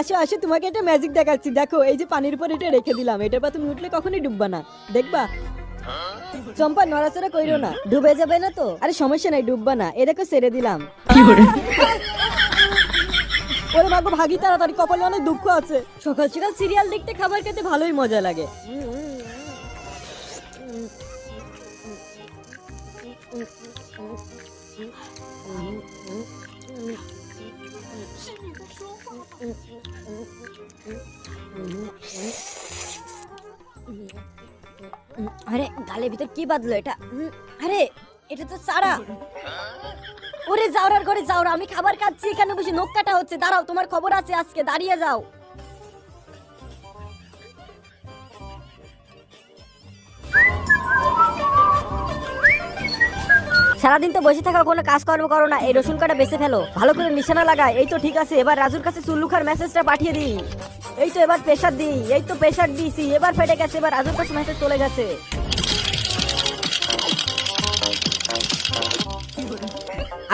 আসো আসো তোমাকে একটা ম্যাজিক দেখাচ্ছি। দেখো এই যে পানির উপর এটা রেখে দিলাম। এটার পর তুমি উঠলে কখনোই ডুববা না। দেখবা? চম্পা নড়াচড়া কইরো না। ডুবে যাবে না তো? আরে সমস্যা নাই ডুববা না। এ দেখো ছেড়ে দিলাম। ওরে মাগো ভাগি তাড়াতাড়ি কপালে অনেক দুঃখ আছে। সকাল সকাল সিরিয়াল দেখতে খাবার খেতে ভালোই মজা লাগে। আরে, গালের ভিতর কি বাঁধলো এটা? আরে, এটা তো সারা। ওরে, যাওরার ঘরে যাওরা, আমি খাবার খাচ্ছি, এখানে বসে নখ কাটা হচ্ছে। দাঁড়াও, তোমার খবর আছে, আজকে দাঁড়িয়ে যাও। সারাদিন তো বসে থাকা কোনো কাজকর্ম করো না, এই রসুন কাটা বেছে ফেলো। ভালো করে নিশানা লাগায় এই তো ঠিক আছে, এবার রাজুর কাছে চুল্লুখার মেসেজটা পাঠিয়ে দিই। এই তো এবার প্রেশার দিই, এই তো প্রেশার দিয়েছি এবার ফেটে গেছে, এবার রাজুর কাছে মেসেজ চলে গেছে।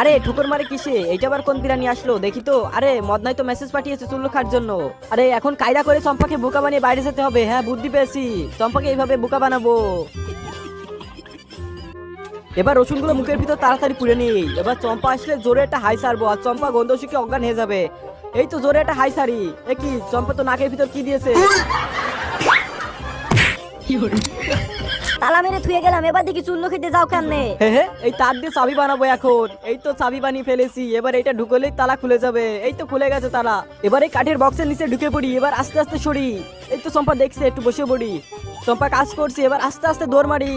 আরে, ঠুকুর মারে কিসে? এইটা আবার কোন বিরানি আসলো? দেখি তো। আরে, মদনাই তো মেসেজ পাঠিয়েছে চুল্লু খার জন্য। আরে, এখন কায়দা করে চম্পাকে বোকা বানিয়ে বাইরে যেতে হবে। হ্যাঁ বুদ্ধি পেয়েছি। চম্পাকে এইভাবে বোকা বানাবো। এবার রসুনগুলো মুখের ভিতর তাড়াতাড়ি পুড়ে নিই এবার চম্পা আসলে জোরে একটা হাই সারবো আর চম্পা গন্ধ শুকে অজ্ঞান হয়ে যাবে। এই তো জোরে একটা হাই সারি। এ কি চম্পা তো নাকের ভিতর কি দিয়েছে? তালা মেরে থুয়ে গেলাম এবার দেখি চূর্ণ খেতে যাও কেমনে? হে হে এই তার দিয়ে চাবি বানাবো এখন। এই তো চাবি বানিয়ে ফেলেছি এবার এটা ঢুকলেই তালা খুলে যাবে। এই তো খুলে গেছে তালা। এবার এই কাঠের বক্সের নিচে ঢুকে পড়ি এবার আস্তে আস্তে সরি। এই তো চম্পা দেখছে একটু বসে পড়ি। চম্পা কাজ করছি এবার আস্তে আস্তে দৌড় মারি।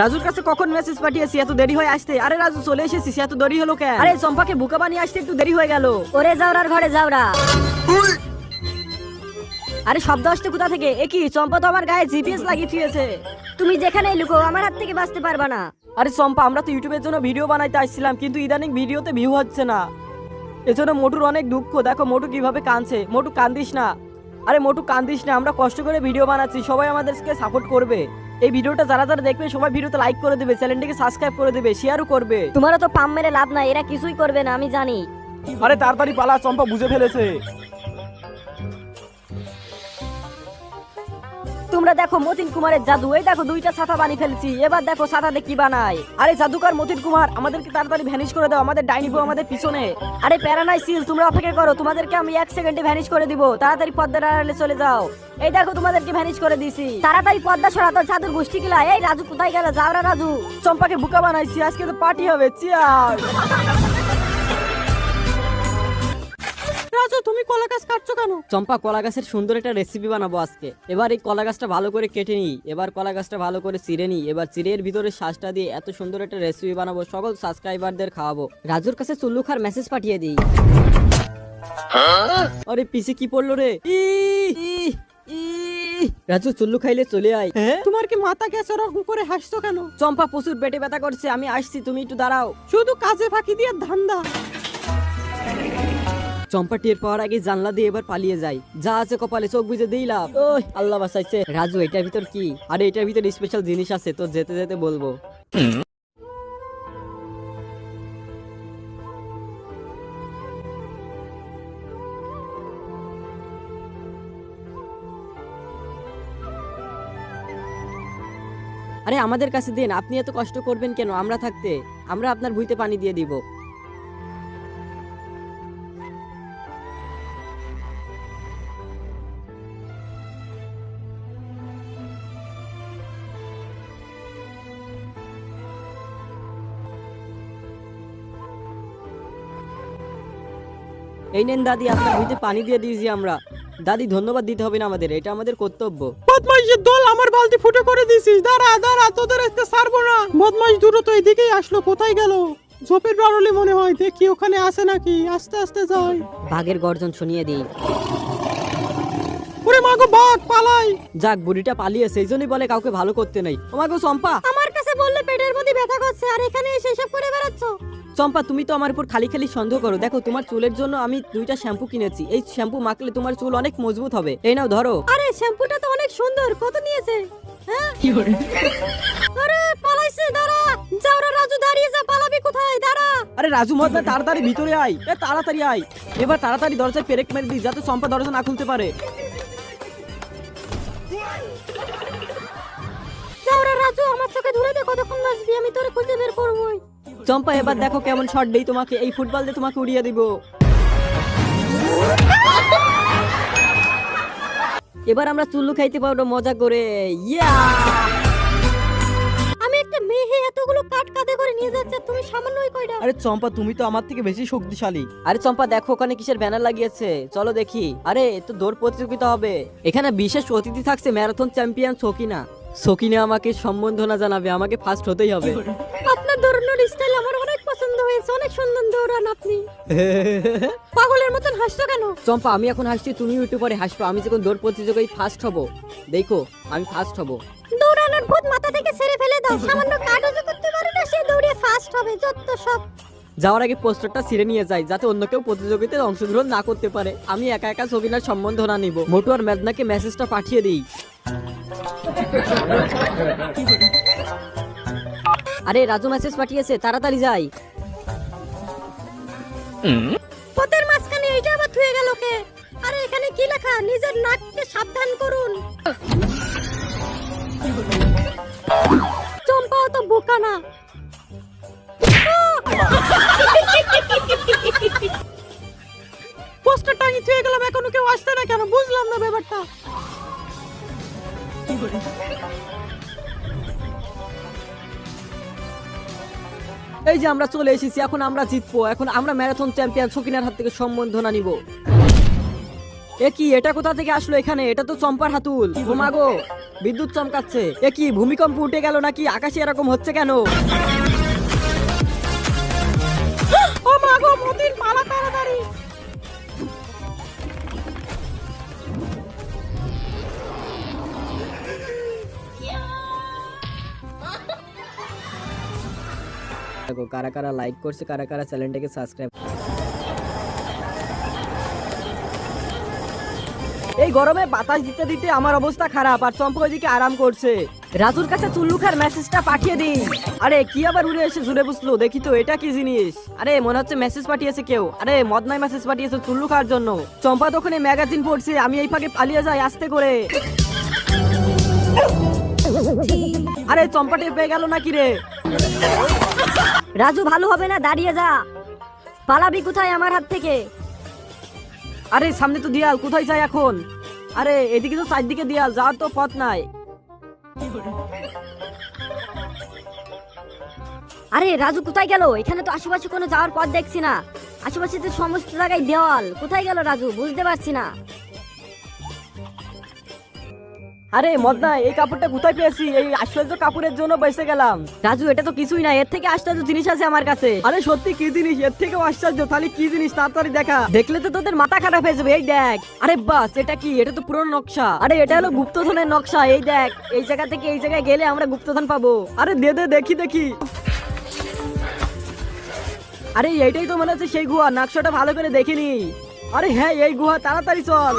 রাজুর কাছে কখন মেসেজ পাঠিয়েছি? এত দেরি হয়ে আসতে। আরে রাজু চলে এসেছিস এত দেরি হলো কেন? আরে চম্পাকে বুকা বানিয়ে আসতে একটু দেরি হয়ে গেল। ওরে যাওরার ঘরে যাওরা আরে শব্দ আসতে কোথা থেকে? এ কি চম্পা তো আমার গায়ে জিপিএস লাগিয়ে দিয়েছে তুমি যেখানেই লুকো আমার হাত থেকে বাঁচতে পারবা না। আরে চম্পা আমরা তো ইউটিউবের জন্য ভিডিও বানাইতে আসছিলাম কিন্তু ইদানিং ভিডিওতে ভিউ হচ্ছে না। এজন্য মোটুর অনেক দুঃখ। দেখো মোটু কীভাবে কাঁদছে। মোটু কান্দিস না। আরে মোটু কান্দিস না আমরা কষ্ট করে ভিডিও বানাচ্ছি সবাই আমাদেরকে সাপোর্ট করবে। এই ভিডিওটা যারা যারা দেখবে সবাই ভিডিওতে লাইক করে দেবে চ্যানেলটিকে সাবস্ক্রাইব করে দেবে শেয়ারও করবে। তোমারও তো পাম মেরে লাভ নাই এরা কিছুই করবে না আমি জানি। আরে তাড়াতাড়ি পালা চম্পা বুঝে ফেলেছে। তোমরা দেখো মতিন কুমারের জাদু। এই দেখো দুইটা ছাতা বানিয়ে ফেলছি। এবার দেখো ছাতাতে কি বানায়। আরে জাদুকর মতিন কুমার, আমাদেরকে তাড়াতাড়ি ভ্যানিশ করে দাও। আমাদের ডাইনি বউ আমাদের পিছনে। আরে প্যারানাই সিল, তোমরা অপেক্ষা করো। তোমাদেরকে আমি এক সেকেন্ডে ভ্যানিশ করে দিব। তাড়াতাড়ি পদ্মার আড়ালে চলে যাও। এই দেখো তোমাদেরকে ভ্যানিশ করে দিছি। তাড়াতাড়ি পর্দা সরা, তোর জাদুর গোষ্ঠী কিলা। এই রাজু কোথায় গেল? যাওরা রাজু। চম্পাকে বুকা বানাইছি। আজকে তো পার্টি হবে। চিয়ার রাজু তুমি কলা গাছ কাটছো কেন? চম্পা কলা গাছের সুন্দর একটা রেসিপি বানাবো আজকে। এবার এই কলা গাছটা ভালো করে কেটে নিই। এবার কলা গাছটা ভালো করে চিড়ে নিই। এবার চিড়ের ভিতরে শ্বাসটা দিয়ে এত সুন্দর একটা রেসিপি বানাবো সকল সাবস্ক্রাইবারদের খাওয়াবো। রাজুর কাছে চুল্লু খার মেসেজ পাঠিয়ে দিই। আরে পিছে কি পড়ল রে? ই, ই, ই। রাজু চুল্লু খাইলে চলে আয়। তোমার কি মাথা গেছে ওরকম করে হাসছো কেন? চম্পা প্রচুর পেটে ব্যথা করছে। আমি আসছি তুমি একটু দাঁড়াও। শুধু কাজে ফাঁকি দিয়ে ধান্দা। চম্পা টের পাওয়ার আগে জানলা দিয়ে এবার পালিয়ে যাই। যা আছে কপালে চোখ বুঝে দিলাম ওই। আল্লাহ বাঁচাইছে। রাজু এটার ভিতর কি? আরে এটার ভিতর স্পেশাল জিনিস আছে তো যেতে যেতে বলব। আরে আমাদের কাছে দিন আপনি এত কষ্ট করবেন কেন? আমরা থাকতে। আমরা আপনার ভুইতে পানি দিয়ে দিব। এই নেন দাদি আপনার ভুইতে পানি দিয়ে দিয়েছি আমরা। দাদি ধন্যবাদ দিতে হবে না আমাদের এটা আমাদের কর্তব্য। বদমাইশের দল আমার বালতি ফুটো করে দিছিস। দাঁড়া দাঁড়া তোদের আজকে ছাড়বো না। বদমাইশ দূরত তো এদিকেই আসলো কোথায় গেল? ঝোপের বাড়লি মনে হয় দেখি ওখানে আসে নাকি? আস্তে আস্তে যাই বাঘের গর্জন শুনিয়ে দিই। ওরে মাগো বাঘ পালাই। যাক বুড়িটা পালিয়ে সেই জন্যই বলে কাউকে ভালো করতে নেই। তোমাকে চম্পা। আমার কাছে বললে পেটের মধ্যে ব্যথা করছে আর এখানে এসে সব করে বেড়াচ্ছ? চম্পা তুমি তো আমার উপর খালি খালি সন্দেহ করো। দেখো তোমার চুলের জন্য আমি দুইটা শ্যাম্পু কিনেছি। এই শ্যাম্পু মাখলে তোমার চুল অনেক মজবুত হবে। এই নাও ধরো। আরে শ্যাম্পুটা তো অনেক সুন্দর। কত নিয়েছে? হ্যাঁ? আরে পালাইছে দাঁড়া। যাওরা রাজু দাঁড়িয়ে যা পালাবি কোথায়? দাঁড়া। আরে রাজু তাড়াতাড়ি ভিতরে আয়। এ তাড়াতাড়ি আয়। এবার তাড়াতাড়ি দরজায় পেরেক মেরে দিই যাতে চম্পা দরজা না খুলতে পারে। রাজু আমার চোখে ধরে দে কতক্ষণ আমি তোরে খুঁজে বের করবই। চম্পা এবার দেখো কেমন শট দেই তোমাকে। এই ফুটবল দিয়ে তোমাকে উড়িয়ে দিব। এবার আমরা চুল্লু খাইতে পারব মজা করে। ইয়া! আমি একটা মেয়ে এতগুলো কাট কাঁধে করে নিয়ে যাচ্ছে তুমি সামান্যই কয়টা আরে চম্পা তুমি তো আমার থেকে বেশি শক্তিশালী। আরে চম্পা দেখো ওখানে কিসের ব্যানার লাগিয়েছে? চলো দেখি। আরে এ তো দৌড় প্রতিযোগিতা হবে। এখানে বিশেষ অতিথি থাকছে ম্যারাথন চ্যাম্পিয়ন সকিনা। সকিনা আমাকে সম্বর্ধনা জানাবে আমাকে ফার্স্ট হতেই হবে। দৌড়ানোর স্টাইল আমার অনেক পছন্দ হয়েছে অনেক সুন্দর দৌড়ান আপনি। পাগলের মতন হাসছো কেন? চম্পা আমি এখন হাসছি তুমি ইউটিউবারে হাসবো আমি যখন দৌড় প্রতিযোগিতায় ফার্স্ট হব দেখো আমি ফার্স্ট হব। দৌড়ানোর ভূত মাথা থেকে ছেড়ে ফেলে দাও সামান্য কাজও করতে পারে না সে দৌড়ে ফার্স্ট হবে যত সব। যাওয়ার আগে পোস্টারটা ছিঁড়ে নিয়ে যাই যাতে অন্য কেউ প্রতিযোগিতায় অংশগ্রহণ না করতে পারে। আমি একা একা সকিনার সম্বর্ধনা নিব। মোটু আর মেদনাকে মেসেজটা পাঠিয়ে দিই। আরে রাজু মেসেজ পাঠিয়েছে তাড়াতাড়ি যাই। পথের মাঝখানে এইটা আবার থুয়ে গেল কে? আরে এখানে কি লেখা? নিজের নাককে সাবধান করুন। চম্পা তো বোকা না। পোস্টার থুয়ে গেলাম এখনও কেউ আসছে না কেন? বুঝলাম না ব্যাপারটা। এই যে আমরা চলে এসেছি, এখন আমরা জিতবো, এখন আমরা ম্যারাথন চ্যাম্পিয়ন সকিনার হাত থেকে সম্বন্ধনা নিব। এ কি, এটা কোথা থেকে আসলো এখানে? এটা তো চম্পার হাতুল। ঘুমাগো বিদ্যুৎ চমকাচ্ছে। এ কি, ভূমিকম্প উঠে গেল নাকি? আকাশে এরকম হচ্ছে কেন? দেখো, কারা কারা লাইক করছে, কারা কারা চ্যানেলটাকে সাবস্ক্রাইব এই গরমে বাতাস দিতে দিতে আমার অবস্থা খারাপ আর চম্পা ওইদিকে আরাম করছে। রাজুর কাছে চুল্লুখার মেসেজটা পাঠিয়ে দিই আরে, কি আবার উড়ে এসে জুড়ে বুঝলো? দেখি তো, এটা কি জিনিস? আরে, মনে হচ্ছে মেসেজ পাঠিয়েছে কেউ। আরে, মদনায় মেসেজ পাঠিয়েছে চুল্লু খাওয়ার জন্য। চম্পা তখন ম্যাগাজিন পড়ছে, আমি এই ফাঁকে পালিয়ে যাই আস্তে করে। আরে চম্পাটে পেয়ে গেল নাকি রে? রাজু ভালো হবে না? দাঁড়িয়ে যা। পালাবি কোথায় আমার হাত থেকে? আরে সামনে তো দিয়াল কোথায় যাই এখন? আরে এদিকে তো চারদিকে দিয়াল যাওয়ার তো পথ নাই। আরে রাজু কোথায় গেল? এখানে তো আশেপাশে কোনো যাওয়ার পথ দেখছি না। আশেপাশে তো সমস্ত জায়গায় দেওয়াল। কোথায় গেল রাজু? বুঝতে পারছি না। আরে মদনা এই কাপড়টা কোথায় পেয়েছি? এই আশ্চর্য কাপড়ের জন্য বেঁচে গেলাম। রাজু এটা তো কিছুই না এর থেকে আশ্চর্য জিনিস আছে আমার কাছে। আরে সত্যি কি জিনিস? এর থেকেও আশ্চর্য তাহলে কি জিনিস? তাড়াতাড়ি দেখা। দেখলে তো তোদের মাথা খারাপ হয়ে যাবে এই দেখ। আরে বাস এটা কি? এটা তো পুরনো নকশা। আরে এটা হলো গুপ্তধনের নকশা এই দেখ। এই জায়গা থেকে এই জায়গায় গেলে আমরা গুপ্তধন পাবো। আরে দে দে দেখি দেখি। আরে এইটাই তো মনে হচ্ছে সেই গুহা নকশাটা ভালো করে দেখিনি আরে হ্যাঁ এই গুহা তাড়াতাড়ি চল।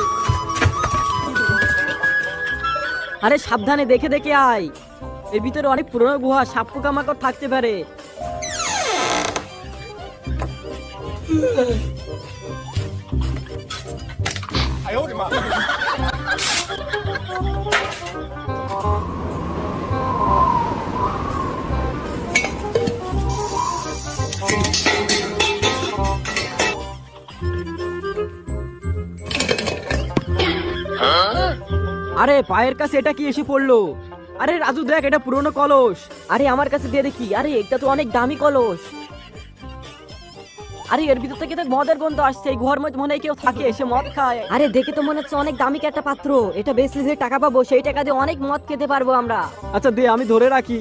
আরে সাবধানে দেখে দেখে আয়। এর ভিতরে অনেক পুরনো গুহা সাপ পোকামাকড় থাকতে পারে। আরে পায়ের কাছে এটা কি এসে পড়ল? আরে রাজু দেখ এটা পুরনো কলস। আরে আমার কাছে দিয়ে দেখি। আরে এটা তো অনেক দামি কলস। আরে এর ভিতর থেকে তো মদের গন্ধ আসছে। এই ঘর মধ্যে মনে হয় কেউ থাকে এসে মদ খায়। আরে দেখে তো মনে হচ্ছে অনেক দামি একটা পাত্র। এটা বেচলে যে টাকা পাবো সেই টাকা দিয়ে অনেক মদ খেতে পারব আমরা। আচ্ছা দে আমি ধরে রাখি।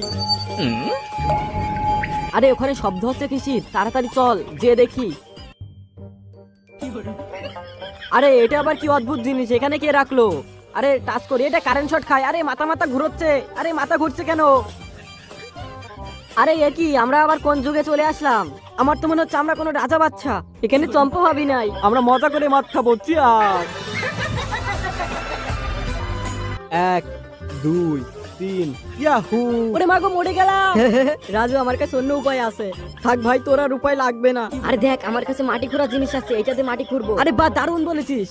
আরে ওখানে শব্দ হচ্ছে কিসির? তাড়াতাড়ি চল যে দেখি। আরে এটা আবার কি অদ্ভুত জিনিস? এখানে কে রাখল? আরে টাচ করি এটা কারেন্ট শট খায়। আরে মাথা মাথা ঘুরোচ্ছে। আরে মাথা ঘুরছে কেন? আরে এ কি আমরা আবার কোন যুগে চলে আসলাম? আমার তো মনে হচ্ছে আমরা কোনো রাজা বাচ্চা। এখানে চম্পা ভাবি নাই। আমরা মজা করে মাছ খাব চিয়ার এক দুই তিন ইয়াহু! ওরে মাগো মরে গেলাম! রাজু আমার কাছে অন্য উপায় আছে। থাক ভাই তোর আর উপায় লাগবে না। আরে দেখ আমার কাছে মাটি খোঁড়া জিনিস আছে এটাতে মাটি খুঁড়বো। আরে বা দারুণ বলেছিস।